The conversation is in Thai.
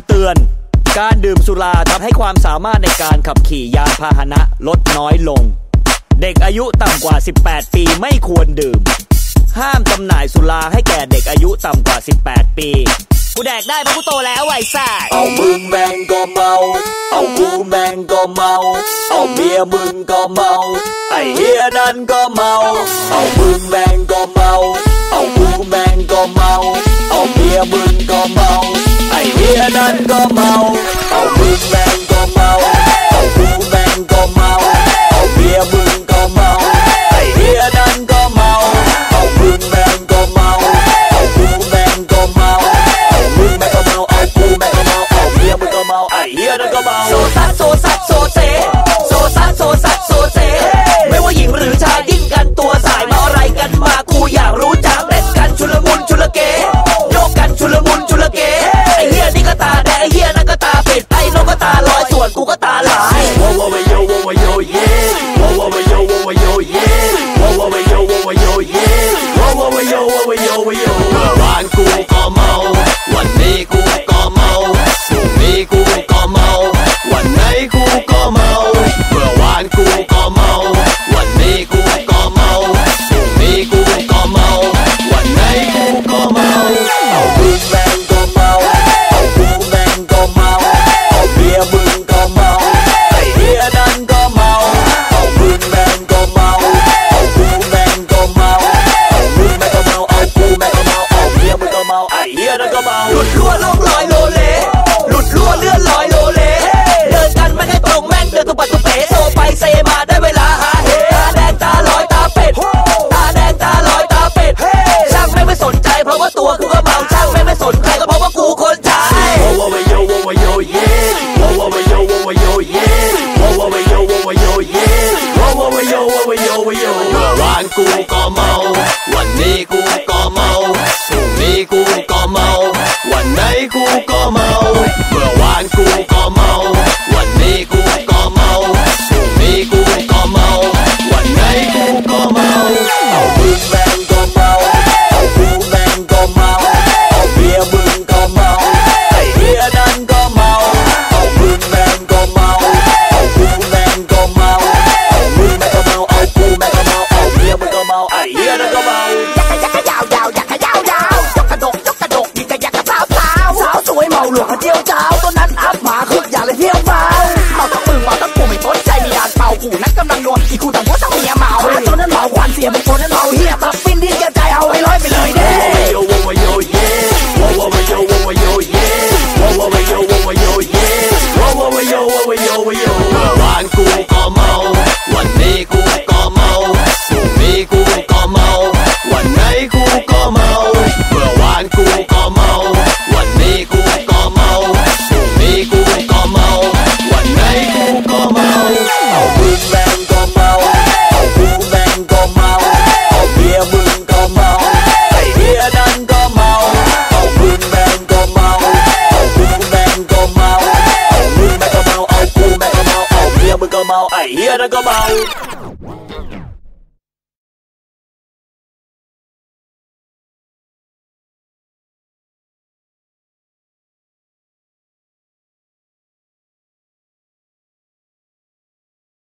ำเตือน การดื่มสุราทำให้ความสามารถในการขับขี่ยานพาหนะลดน้อยลง เด็กอายุต่ำกว่า 18 ปีไม่ควรดื่ม ห้ามจำหน่ายสุราให้แก่เด็กอายุต่ำกว่า 18 ปีกูแดกได้เพราะกูโตแล้วไอ้สัสเอามึงแมงก็เมา เอากูแมงก็เมา เอาเมียมึงก็เมา ไอ้เฮียนั่นก็เมา เอามึงแมงก็เมา เอากูแมงก็เมา เอาเมียมึงก็เมา highway and come out. I will yo, yeah. Whoa, whoa, yo, whoa, yo, yeah. Whoa, whoa, yo, whoa, yo, yeah. Whoa, whoa, yo, whoa, yo, yo. 顽固恶魔。cu có màu. เจ้าตัวนั้นอัพมาคืออย่าเลยเที่ยวเมาเมาทั้งมึงเมาทั้งกูไม่สนใจมีด่านเป่ากูนั้นกำลังโดนอีกคู่ต่างเพราะทั้งเมียเมาตัวนั้นเมาควันเสียบางคนนั้นเมาเฮียตับฟินดิ้นแกใจเอาให้ร้อยไปเลยเด้โยโวโยเย่โวโวโยโวโยเย่โวโวโยโวโยเย่โวโวโยโวโย better go bow.